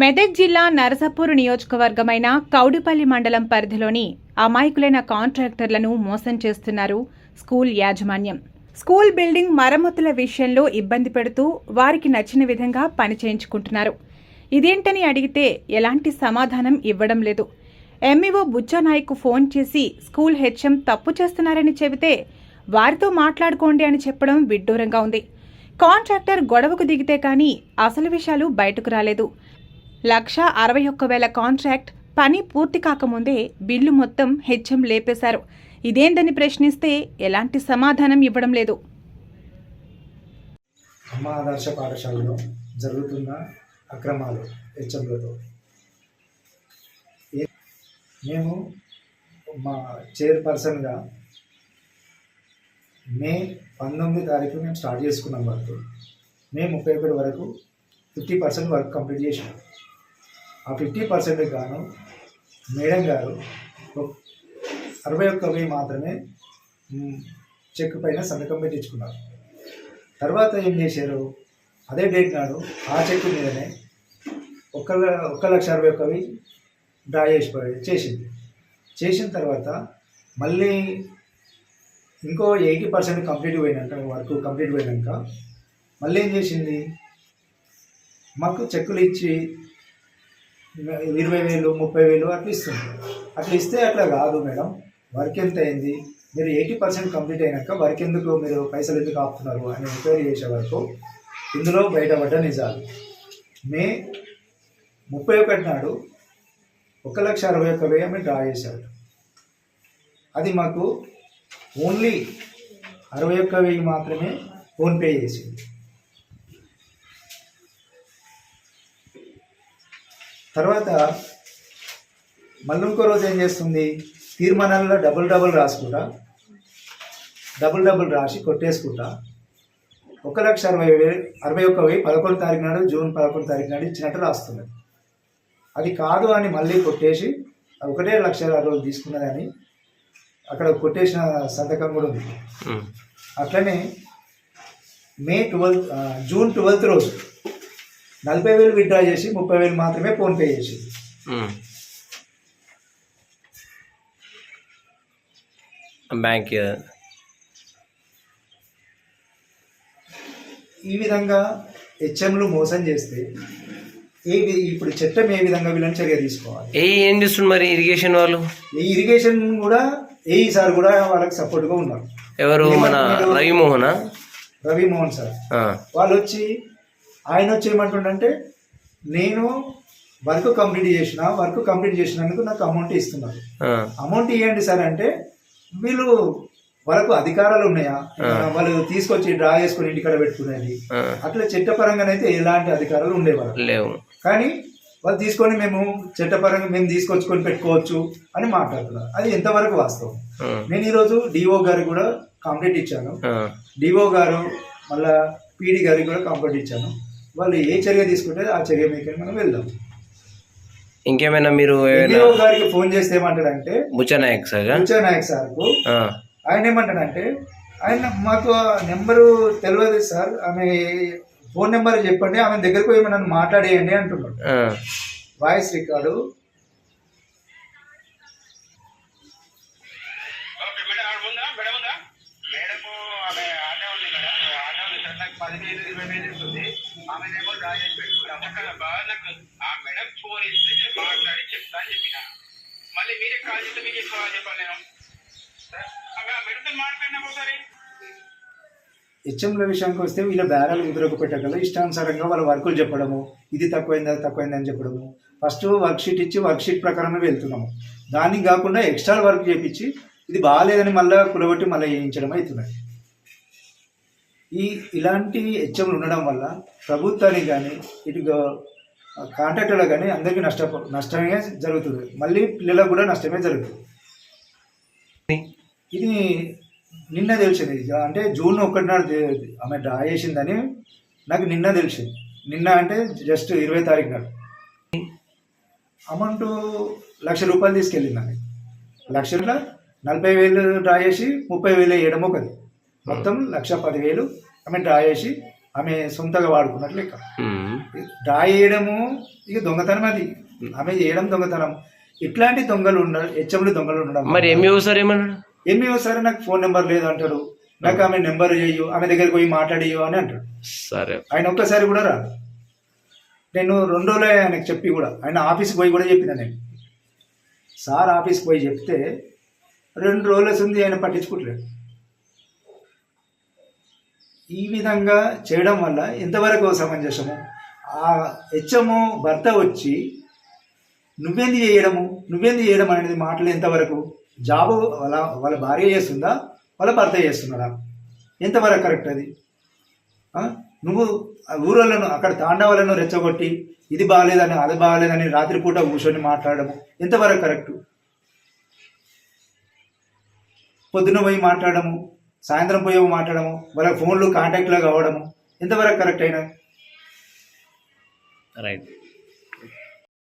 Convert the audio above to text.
మెదక్ జిల్లా నరసాపూర్ నియోజకవర్గమైన కౌడిపల్లి మండలం పరిధిలోని అమాయకులైన కాంట్రాక్టర్లను మోసం చేస్తున్నారు స్కూల్ యాజమాన్యం. స్కూల్ బిల్డింగ్ మరమ్మతుల విషయంలో ఇబ్బంది పెడుతూ వారికి నచ్చిన విధంగా పని చేయించుకుంటున్నారు. ఇదేంటని అడిగితే ఎలాంటి సమాధానం ఇవ్వడం లేదు. ఎంఈఓ బుచ్చానాయక్ ఫోన్ చేసి స్కూల్ హెచ్ఎం తప్పు చేస్తున్నారని చెబితే వారితో మాట్లాడుకోండి అని చెప్పడం విడ్డూరంగా ఉంది. కాంట్రాక్టర్ గొడవకు దిగితే కానీ అసలు విషయాలు బయటకు రాలేదు. లక్ష అరవై ఒక్క వేల కాంట్రాక్ట్ పని పూర్తి కాకముందే బిల్లు మొత్తం హెచ్ఎం లేపేశారు. ఇదేందని ప్రశ్నిస్తే ఎలాంటి సమాధానం ఇవ్వడం లేదు. అమ్మ ఆదర్శ పాఠశాలలో జరుగుతున్న అక్రమాలు హెచ్ఎంలతో. మేము మా చైర్పర్సన్గా మే పంతొమ్మిది తారీఖు మేము స్టార్ట్ చేసుకున్నాం వర్క్. మే ముప్పై ఒకటి వరకు ఫిఫ్టీ పర్సెంట్ వర్క్ కంప్లీట్ చేసినాం. ఆ ఫిఫ్టీ పర్సెంట్ గాను మేడం గారు ఒక- అరవై ఒక్క వెయ్యి మాత్రమే చెక్ పైన సంతకం పెట్టించుకున్నారు. తర్వాత ఏం చేశారు? అదే డేట్ నాడు ఆ చెక్ మీదనే ఒక ల- ఒక లక్ష అరవై ఒక్కవి డ్రా చేసి చేసింది. చేసిన తర్వాత మళ్ళీ ఇంకో ఎయిటీ పర్సెంట్ కంప్లీట్ పోయినాక వర్క్ కంప్లీట్ పోయినాక మళ్ళీ ఏం చేసింది? మాకు చెక్కులు ఇచ్చి ఇరవై వేలు ముప్పై వేలు అట్లా ఇస్తుంది. అట్లా ఇస్తే అట్లా కాదు మేడం. వర్క్ ఎంత అయింది? మీరు ఎయిటీ పర్సెంట్ కంప్లీట్ అయినాక వర్క్ ఎందుకు మీరు పైసలు ఎందుకు ఆపుతున్నారు అని ఎంక్వైరీ చేసే వరకు ఇందులో బయటపడ్డ నిజాలు. మే ముప్పై ఒకటి నాడు ఒక లక్ష అరవై ఒక్క వెయ్యి మేము డ్రా చేశాడు అది మాకు ఓన్లీ అరవై ఒక్క వెయ్యి మాత్రమే ఫోన్పే చేసింది. తర్వాత మళ్ళీ ఇంకో రోజు ఏం చేస్తుంది? తీర్మానాల్లో డబుల్ డబుల్ రాసుకుంటా డబుల్ డబుల్ రాసి కొట్టేసుకుంటా. ఒక లక్ష అరవై వేలు అరవై ఒక్క వెయ్యి పదకొండు తారీఖు నాడు జూన్ పదకొండు తారీఖు నాడు ఇచ్చినట్టు రాస్తున్నది. అది కాదు అని మళ్ళీ కొట్టేసి ఒకటే లక్ష రోజు తీసుకున్నదని అక్కడ కొట్టేసిన సంతకం కూడా ఉంది. అట్లనే మే ట్వెల్త్ జూన్ ట్వెల్త్ రోజు నలభై వేలు విత్డ్రా చేసి ముప్పై వేలు మాత్రమే ఫోన్పే చేసింది. బ్యాంక్ ఈ విధంగా హెచ్ఎంలు మోసం చేస్తే ఏ ఇప్పుడు చట్టం ఏ విధంగా వీళ్ళని చర్య తీసుకోవాలి? ఏ ఏం చేస్తుంది మరి ఇరిగేషన్ వాళ్ళు? ఈ ఇరిగేషన్ కూడా ఏ సార్ కూడా వాళ్ళకి సపోర్ట్గా ఉన్నారు. ఎవరు మన రవిమోహనా? రవి మోహన్ సార్ వాళ్ళు వచ్చి ఆయన వచ్చి ఏమంటుండంటే నేను వర్క్ కంప్లీట్ చేసిన వర్క్ కంప్లీట్ చేసినందుకు నాకు అమౌంట్ ఇస్తున్నారు. అమౌంట్ ఇవ్వండి సార్ అంటే వీళ్ళు వాళ్ళకు అధికారాలు ఉన్నాయా? వాళ్ళు తీసుకొచ్చి డ్రా చేసుకుని ఇంటికాడ పెట్టుకునేది. అట్లా చట్టపరంగానైతే ఎలాంటి అధికారాలు ఉండేవాళ్ళు లేవు. కానీ వాళ్ళు తీసుకొని మేము చట్టపరంగా మేము తీసుకొచ్చుకొని పెట్టుకోవచ్చు అని మాట్లాడుతున్నారు. అది ఎంతవరకు వాస్తవం? నేను ఈరోజు డిఓ గారికి కూడా కంప్లైంట్ ఇచ్చాను. డిఓ గారు మళ్ళా పీడి గారికి కూడా కంప్లైంట్ ఇచ్చాను. వాళ్ళు ఏ చర్య తీసుకుంటే ఆ చర్య మీకు మనం వెళ్దాం. ఇంకేమైనా మీరు ఏమైనా గారికి ఫోన్ చేస్తే ఏమంటాడంటే బుచ్చనాయక్ సార్ ఉచ్చా నాయక్ సార్కు ఆయన ఏమంటాడంటే ఆయన మాకు నెంబరు తెలియదు సార్ ఆమె ఫోన్ నెంబర్ చెప్పండి ఆమె దగ్గరకు పోయి నన్ను మాట్లాడేయండి అంటున్నాడు. వాయిస్ రికార్డు ఓకే మేడం ఆడ ఉందా మేడం ఉందా మేడం ఆమె ఆనే ఉంది మేడం ఆనే ఉంది సార్ నాకు పదివేలు ఇరవై వేలు ఇస్తుంది ఆమెనేమో అక్కడ బాగా నాకు ఆ మేడం ఫోన్ ఇస్తే నేను మాట్లాడి చెప్తా అని చెప్పిన. మళ్ళీ మీరే కాల్ చేస్తే మీకు ఎక్కువ చెప్పాలి నేను. సార్ ఆమె ఆ మేడంతో మాట్లాడినా ఒకసారి. హెచ్ఎంల విషయానికి వస్తే వీళ్ళ బేరాలు కుదరకు పెట్టగల ఇష్టానుసారంగా వాళ్ళ వర్కులు చెప్పడము ఇది తక్కువైంది అది తక్కువైంది అని చెప్పడము. ఫస్ట్ వర్క్ షీట్ ఇచ్చి వర్క్ షీట్ ప్రకారమే వెళ్తున్నాము. దానికి కాకుండా ఎక్స్ట్రా వర్క్ చేపించి ఇది బాగాలేదని మళ్ళీ కులగొట్టి మళ్ళీ వేయించడం అవుతున్నది ఈ ఇలాంటి హెచ్ఎంలు ఉండడం వల్ల ప్రభుత్వానికి కానీ ఇటు కాంట్రాక్టర్లకు కానీ అందరికీ నష్ట నష్టమే జరుగుతుంది. మళ్ళీ పిల్లలకు కూడా నష్టమే జరుగుతుంది. ఇది నిన్న తెలిసింది. అంటే జూన్ ఒకటి నాడు ఆమె డ్రా చేసిందని నాకు నిన్న తెలిసింది. నిన్న అంటే జస్ట్ ఇరవై తారీఖు నాడు. అమౌంట్ లక్ష రూపాయలు తీసుకెళ్ళిందండి. లక్షల నలభై వేలు డ్రా చేసి ముప్పై వేలు వేయడం ఒకది మొత్తం లక్ష పదివేలు ఆమె డ్రా చేసి ఆమె సొంతగా వాడుకున్నట్లు లెక్క. డ్రా చేయడము ఇక దొంగతనం అది. ఆమె చేయడం దొంగతనం. ఇట్లాంటి దొంగలు ఉండడం హెచ్ఎంలు దొంగలు ఉండడం మరి ఎంఈఓ సార్ ఏమన్నాడు? ఏమి సరే నాకు ఫోన్ నెంబర్ లేదు అంటాడు నాకు ఆమె నెంబర్ చెయ్యు ఆమె దగ్గరికి పోయి మాట్లాడియు అని అంటాడు. సరే. ఆయన ఒక్కసారి కూడా రాదు నేను రెండు రోజులే ఆయనకు చెప్పి కూడా ఆయన ఆఫీస్కి పోయి కూడా చెప్పిన నేను. సార్ ఆఫీస్కి పోయి చెప్తే రెండు రోజుల ఉంది ఆయన పట్టించుకోవట్లేదు ఈ విధంగా చేయడం వల్ల ఎంతవరకు సమంజసము ఆ హెచ్ఎము భర్త వచ్చి నువ్వేంది చేయడము? నువ్వేంది చేయడం? అనేది మాటలు ఎంతవరకు? జాబు వాళ్ళ వాళ్ళ భార్య చేస్తుందా? వాళ్ళ భర్త చేస్తున్నాడా ఎంతవరకు కరెక్ట్ అది? నువ్వు ఆ ఊరోళ్ళను అక్కడ తాండవాలను రెచ్చగొట్టి ఇది బాగాలేదని అది బాగాలేదని రాత్రిపూట కూర్చొని మాట్లాడము ఎంతవరకు కరెక్ట్? పొద్దున పోయి మాట్లాడము సాయంత్రం పోయేమో మాట్లాడము వాళ్ళ ఫోన్లు కాంటాక్ట్లో కావడము. ఎంతవరకు కరెక్ట్ అయినా? రైట్